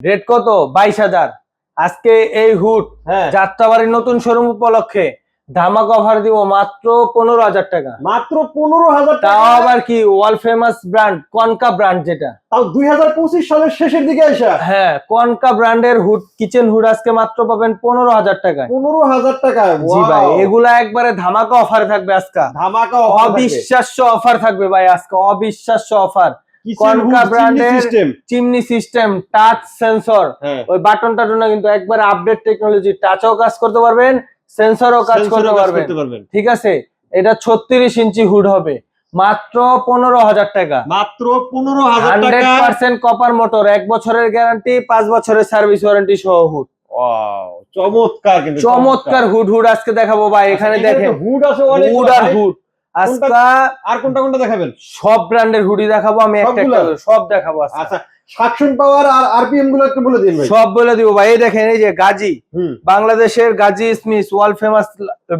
Rate কত? বাইশ হাজার। আজকে এই হুড হ্যাঁ। যাত্রাবাড়ির নতুন শোরুম উপলক্ষে ধামাক অফার দিব মাত্র পনেরো হাজার টাকা। মাত্র পনেরো হাজার তাও টাকা আবার কি world famous brand Konka brand যেটা? তাও দুই হাজার পঁচিশ সালের শেষের দিকে এসে। হ্যাঁ কনকা ব্র্যান্ডের হুড কিচেন হুড আজকে মাত্র পাবেন পনেরো হাজার টাকায়। পনেরো হাজার টাকায় জি ভাই এগুলা একবারে ধামাকা অফার থাকবে আজকে। ধামাকা অবিশ্বাস্য অফার থাকবে ভাই আজকে অবিশ্বাস্য offer Konka system। Chimney system touch sensor ওই বাটন টাটন কিন্তু একবার আপডেট টেকনোলজি টাচও কাজ করতে পারবেন সেন্সরও কাজ করতে পারবেন। ঠিক আছে? এটা ছত্রিশ ইঞ্চি হুড হবে। মাত্র পনেরো হাজার টাকা। মাত্র পনেরো হাজার হান্ড্রেড পার্সেন্ট কপার মোটর এক বছরের গ্যারান্টি পাঁচ বছরের সার্ভিস ওয়ারেন্টি সহ হুড। চমৎকার চমৎকার হুড হুড আজকে দেখাবো ভাই এখানে দেখেন। হুড আছে হুড আর হুড। আজকে আর কোনটা কোনটা দেখাবেন? সব ব্র্যান্ডের হুডি দেখাবো আমি একটা সব দেখাবো আচ্ছা সাকশন পাওয়ার আর আরপিএমগুলো একটু বলে দিন ভাই। সব বলে দিব ভাই এই দেখেন এই যে গাজী বাংলাদেশের Gazi Smith world famous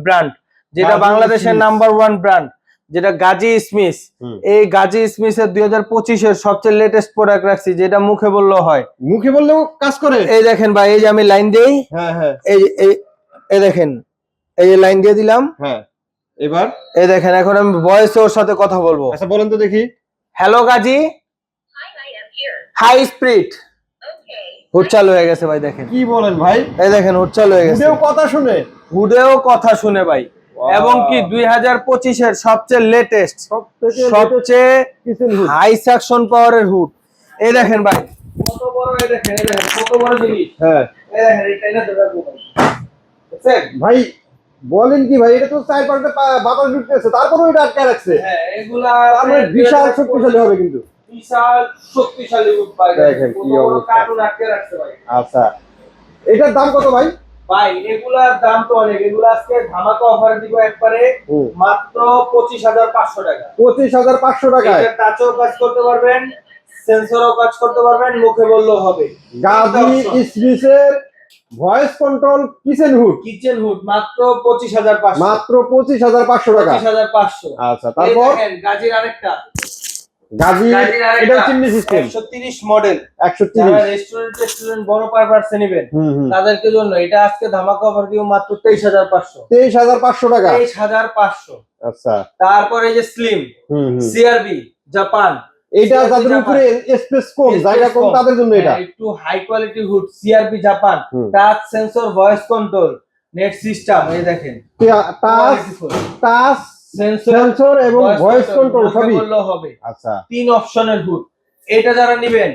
brand যেটা বাংলাদেশের নাম্বার ওয়ান ব্র্যান্ড যেটা গাজী স্মিথ। এই গাজী স্মিথের দুই হাজার পঁচিশের সবচেয়ে লেটেস্ট প্রোডাক্ট রাখছি যেটা মুখে বললেও হয়। মুখে বললেও কাজ করে। এই দেখেন ভাই এই যে আমি লাইন দেই হ্যাঁ হ্যাঁ। এই এই দেখেন এই যে লাইন দিয়ে দিলাম। হ্যাঁ। এবার? এই দেখেন এখন আমি ভয়েসে ওর সাথে কথা বলব। আচ্ছা বলেন তো দেখি। Hello Gazi. High spirit. Hood চালু হয়ে গেছে ভাই দেখেন। কি বলেন ভাই? এই দেখেন হুড চালু হয়ে গেছে। কথা শুনে। হুডেও কথা শুনে ভাই। এবং কি দুই হাজার পঁচিশের সবচেয়ে লেটেস্ট সব সবচেয়ে হাই সাকশন পাওয়ারের হুড। এই দেখেন ভাই। কত বড় এই দেখেন এই দেখেন কত বড় জিনিস। হ্যাঁ। এই দেখেন এটা ভাই। বলেন কি ভাই এটা তো চার পাঁচটা বাতাস ঢুকতেছে তারপরেও এটা আটকে রাখছে। হ্যাঁ এগুলা বিশাল শক্তিশালী হবে কিন্তু। বিশাল শক্তিশালী দেখেন কি অবস্থা। কার্টুন আটকে রাখছে ভাই। আচ্ছা এটার দাম কত ভাই? ভাই এগুলার দাম তো অনেক। এগুলা আজকে ধামাকা অফার দিব একবারে মাত্র পঁচিশ হাজার পাঁচশো টাকা। পঁচিশ হাজার পাঁচশো এটা টাচও কাজ করতে পারবেন সেন্সরও কাজ করতে পারবেন মুখে বললেও হবে। Gazi স্মিথের voice control kitchen hood. Kitchen hood মাত্র পঁচিশ হাজার পাঁচশো। মাত্র পঁচিশ হাজার পাঁচশো টাকা। পঁচিশ হাজার পাঁচশো। আচ্ছা তারপর? গাজির আরেকটা। গাজি এটা chimney system model restaurant restaurant বড় নেবেন তাদেরকে জন্য এটা আজকে ধামাকা অফার দিব মাত্র তেইশ হাজার পাঁচশো। তেইশ হাজার পাঁচশো টাকা। তেইশ হাজার পাঁচশো। আচ্ছা। তারপরে এই যে স্লিম সিআরবি জাপান এটা যাদের উপরে স্পেস কম জায়গা কম তাদের জন্য এটা। হ্যাঁ, একটু high quality hood CRB Japan touch sensor voice control net system এই দেখেন। টাচ টাচ সেন্সর এবং ভয়েস কন্ট্রোল সবই। হবে। আচ্ছা। তিন অপশনের হুড এটা যারা নিবেন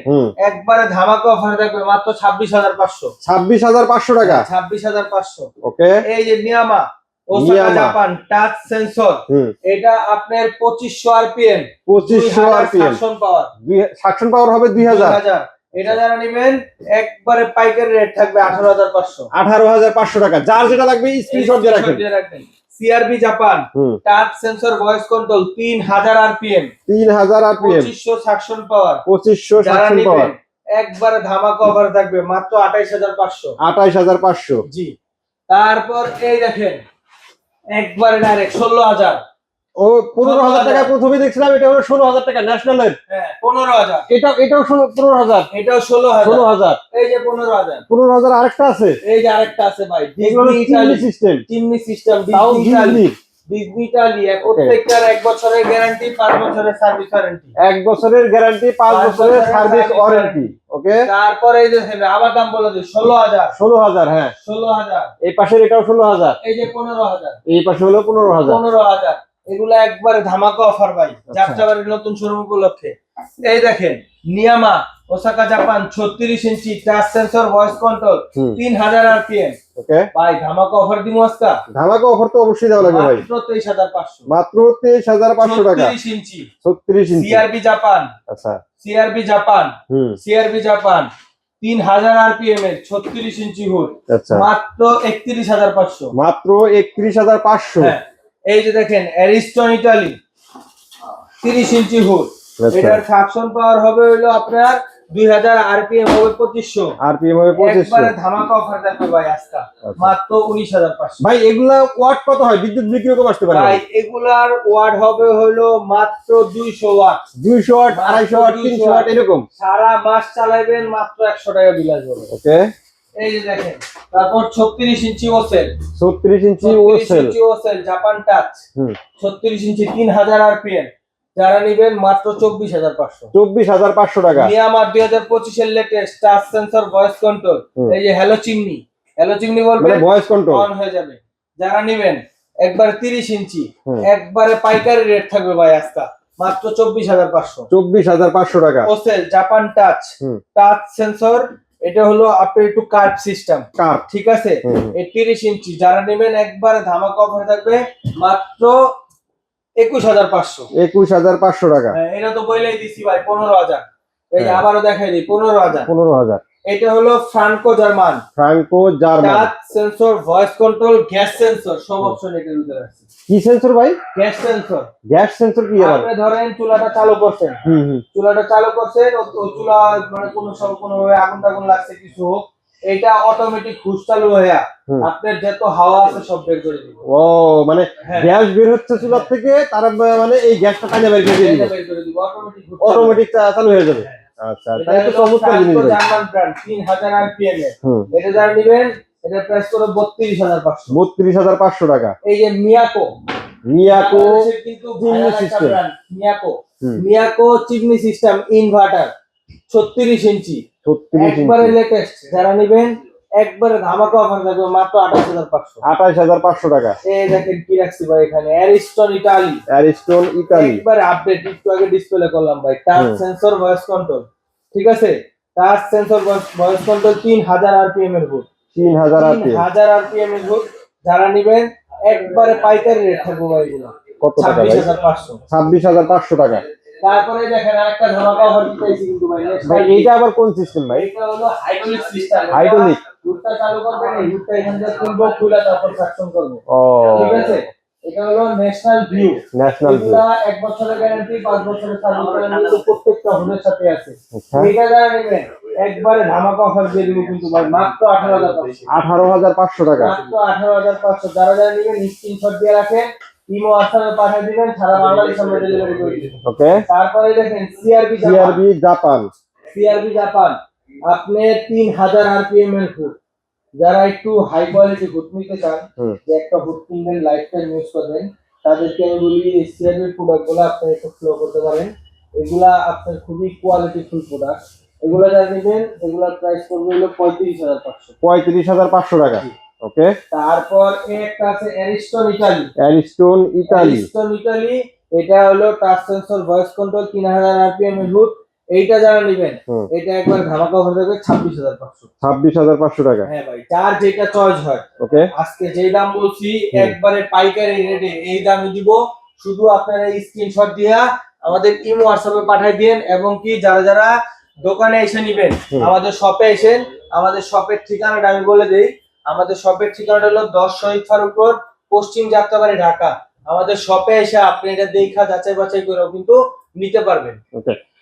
একবারে ধামাকা অফার থাকবে মাত্র ছাব্বিশ হাজার পাঁচশো। ছাব্বিশ হাজার পাঁচশো টাকা। ছাব্বিশ হাজার পাঁচশো। ওকে এই যে Niyama Osaka. Japan touch sensor এটা আপনার পঁচিশশো আরপিএম। পঁচিশশো আরপিএম। শাসন পাওয়ার সাকশন পাওয়ার হবে দুই হাজার। এটা যারা নিবেন একবারে পাইকারি রেট থাকবে আঠারো হাজার পাঁচশো। আঠারো হাজার পাঁচশো টাকা। যার যেটা লাগবে স্ক্রিনশট দিয়ে রাখেন CRB Japan touch sensor voice control তিন হাজার আরপিএম। তিন হাজার আরপিএম। পঁচিশশো সাকশন পাওয়ার পঁচিশশো যারা সাকশন পাওয়ার একবারে ধামাকা অফার থাকবে মাত্র আঠাইশ হাজার পাঁচশো। আঠাইশ হাজার পাঁচশো। জি। তারপর এই দেখেন একবারে ডাইরেক্ট ষোলো হাজার ও পনেরো হাজার টাকা প্রথমে দেখছিলাম এটা হলো ষোলো হাজার টাকা ন্যাশনালের হ্যাঁ পনেরো হাজার এটা এটাও ষোলো পনেরো হাজার এটাও ষোলো ষোলো হাজার এই যে পনেরো হাজার পনেরো হাজার আরেকটা আছে। এই যে আরেকটা আছে ভাই Italy system chimney system Disney Italy প্রত্যেকটার এক বছরের গ্যারান্টি পাঁচ বছরের সার্ভিস ওয়ারেন্টি এক বছরের গ্যারান্টি পাঁচ বছরের সার্ভিস ওয়ারেন্টি ওকে? তারপরে এই যে আবার দাম বলে দিই ষোলো হাজার। ষোলো হাজার হ্যাঁ। ষোলো হাজার। এই পাশের এটাও ষোলো হাজার। এই যে পনেরো হাজার। এই পাশে হলো পনেরো হাজার। পনেরো হাজার। এগুলো একবারে ধামাকা অফার ভাই যাত্রাবাড়ির নতুন শোরুম উপলক্ষে। এই দেখেন নিয়ামা ওসাকা জাপান ছত্রিশ inch touch sensor voice control হুম। তিন হাজার আরপিএম ওকে ভাই ধামাকা অফার দিব আজকা? ধামাকা অফার তো অবশ্যই দেওয়া লাগবে ভাই। মাত্র তেইশ হাজার পাঁচশো। মাত্র তেইশ হাজার পাঁচশো টাকা। ছত্রিশ ইঞ্চি ছত্রিশ ইঞ্চি সিআরবি জাপান আচ্ছা। সিআরবি জাপান হুম। সিআরবি জাপান তিন হাজার আরপিএম এর ছত্রিশ ইঞ্চি হুড। আচ্ছা। মাত্র একত্রিশ হাজার পাঁচশো। মাত্র একত্রিশ হাজার পাঁচশো। হ্যাঁ। এই যে দেখেন অ্যারিস্টন ইটালি তিরিশ ইঞ্চি হুড। আচ্ছা। এটার সাকশন পাওয়ার হবে হইল আপনার দুই হাজার আরপিএম হবে পঁচিশশো। আরপিএম হবে পঁচিশশো। একবারে ধামাকা অফার থাকবে ভাই আজকে। মাত্র এগুলা ওয়াট কত হয়? বিদ্যুৎ আসতে পারে। ভাই এগুলার ওয়াট হবে হলো মাত্র ওয়াট ওয়াট ওয়াট ওয়াট এরকম? সারা মাস চালাবেন মাত্র একশো টাকা বিল আসবে। ওকে। এই যে দেখেন তারপর ছত্রিশ ইঞ্চি ওসেল ছত্রিশ ইঞ্চি ছত্রিশ ওসেল ইঞ্চি ওসেল জাপান টাচ হুম। ছত্রিশ ইঞ্চি তিন হাজার আরপিএম। যারা নিবেন মাত্র চব্বিশ হাজার পাঁচশো। চব্বিশ হাজার পাঁচশো টাকা। মিয়ামার দুই হাজার পঁচিশের latest touch sensor voice control এই যে হ্যালো চিমনি হ্যালো চিমনি মানে বলবেন ভয়েস কন্ট্রোল অন হয়ে যাবে। যারা নিবেন একবারে তিরিশ ইঞ্চি একবারে পাইকারি রেট থাকবে ভাই আজকা। মাত্র চব্বিশ হাজার পাঁচশো। চব্বিশ হাজার পাঁচশো টাকা। ওসেল জাপান টাচ টাচ সেন্সর এটা হলো আপনার একটু কার্ড সিস্টেম ঠিক আছে। এই তিরিশ ইঞ্চি যারা নেবেন একবারে ধামাকা অফার থাকবে মাত্র একুশ হাজার পাঁচশো। একুশ হাজার পাঁচশো টাকা। হ্যাঁ, এটা তো বলেই দিছি ভাই পনেরো হাজার। এই হ্যাঁ। আবারও দেখাই দিই পনেরো হাজার। পনেরো হাজার। এটা হলো Franco German. Franco German. Touch sensor voice control gas sensor সব অপশন এটার ভিতরে আছে। কি সেন্সর ভাই? Gas sensor. গ্যাস সেন্সর কি আবার? আপনি ধরেন চুলাটা চালু করছেন। হুম হুম। চুলাটা চালু করছেন চুলা মানে কোনো সব কোনো ভাবে আগুন টাগুন লাগছে কিছু হোক এটা অটোমেটিক হুশ চালু হয়ে আপনার যত হাওয়া আছে সব বের করে দিব। ও মানে হ্যাঁ। গ্যাস বের হচ্ছে চুলার থেকে তার মানে এই গ্যাসটা কাজে বের করে দিবে। অটোমেটিক অটোমেটিক চালু হয়ে যাবে। আচ্ছা তাই তো চমৎকার জিনিস জার্মান ব্র্যান্ড তিন হাজার আরপিএম এর। এটা যারা নেবেন এটা প্রাইস করে বত্রিশ হাজার পাঁচশো। বত্রিশ হাজার পাঁচশো টাকা। এই যে মিয়াকো। মিয়াকো কিন্তু chimney brand, Miyako. Miyako chimney system inverter ছত্রিশ ইঞ্চি। ছত্রিশ একবারে লেটেস্ট যারা নেবেন একবারে ধামাকা অফার থাকবে মাত্র আঠাশ হাজার পাঁচশো। আঠাশ হাজার পাঁচশো টাকা। এই দেখেন কি রাখছি ভাই এখানে অ্যারিস্টন ইটালি অ্যারিস্টোন একবারে আপডেট একটু আগে ডিসপ্লে করলাম ভাই। টাচ সেন্সর ভয়েস কন্ট্রোল ঠিক আছে? টাচ সেন্সর ভয়েস কন্ট্রোল তিন হাজার আরপিএম এর বুট তিন হাজার আরপিএম হাজার আরপিএম এর বুট যারা নেবেন একবারে পাইকারি রেট থাকবে ভাই কত টাকা ছাব্বিশ হাজার পাঁচশো টাকা। তারপরে দেখেন আরেকটা ধামাকা অফার কিন্তু ভাই ভাই আবার কোন সিস্টেম ভাই? এটা হলো হাইড্রোলিক সিস্টেম? রুটটা চালু করবেন এই এখান থেকে খুলে তারপর সাকশন করব। ও। ঠিক আছে? এটা হলো ন্যাশনাল ভিউ ন্যাশনাল ভিউ এক বছরের গ্যারান্টি পাঁচ বছরের সার্ভিস গ্যারান্টি প্রত্যেকটা হোটেলের সাথে আছে। আচ্ছা। এটা যারা নেবেন একবারে ধামাকা অফার দিয়ে দিব কিন্তু ভাই মাত্র আঠারো হাজার আঠারো হাজার পাঁচশো টাকা। মাত্র আঠারো হাজার পাঁচশো। যারা যারা নেবেন স্ক্রিনশট দিয়ে রাখেন। ইমো হোয়াটসঅ্যাপে পাঠিয়ে দিবেন সারা বাংলাদেশ আমরা ডেলিভারি করে দিব ওকে তারপরে দেখেন CRB CRB Japan CRB Japan আপনি তিন হাজার আরপিএম এর ফুড যারা একটু হাই কোয়ালিটি ফুড নিতে চান যে একটা ফুড কিনবেন লাইফ টাইম ইউজ করবেন তাদেরকে আমি বলি এই সিআরবি প্রোডাক্টগুলো আপনি একটু ফ্লো করতে পারেন। এগুলা আপনার খুবই কোয়ালিটি ফুল প্রোডাক্ট এগুলো যারা নেবেন এগুলোর প্রাইস পড়বে হলো পঁয়ত্রিশ হাজার পাঁচশো। পঁয়ত্রিশ হাজার পাঁচশো টাকা। ওকে। তারপর একটা আছে Ariston Italy Ariston Italy. Ariston Italy এটা হলো টাচ সেন্সর ভয়েস কন্ট্রোল তিন হাজার আরপিএম এর রুট এইটা যারা নেবেন এটা একবার ধামাকা হয়ে যাবে ছাব্বিশ হাজার পাঁচশো। ছাব্বিশ হাজার পাঁচশো টাকা। হ্যাঁ ভাই যার যেটা চয়েস হয়। ওকে। আজকে যেই দাম বলছি একবারে পাইকারি রেটে এই দামে দিব। শুধু আপনারা স্ক্রিনশট দিয়া আমাদের ইমো হোয়াটসঅ্যাপে পাঠিয়ে দিন এবং কি যারা যারা দোকানে এসে নিবেন। আমাদের শপে এসেন আমাদের শপের ঠিকানাটা আমি বলে দেই। আমাদের শপের ঠিকানাটা হলো দশ শহীদ ফারুক রোড, পশ্চিম যাত্রাবাড়ি, ঢাকা। আমাদের শপে এসে আপনি এটা দেখা যাচাই বাছাই করেও কিন্তু নিতে পারবেন। ওকে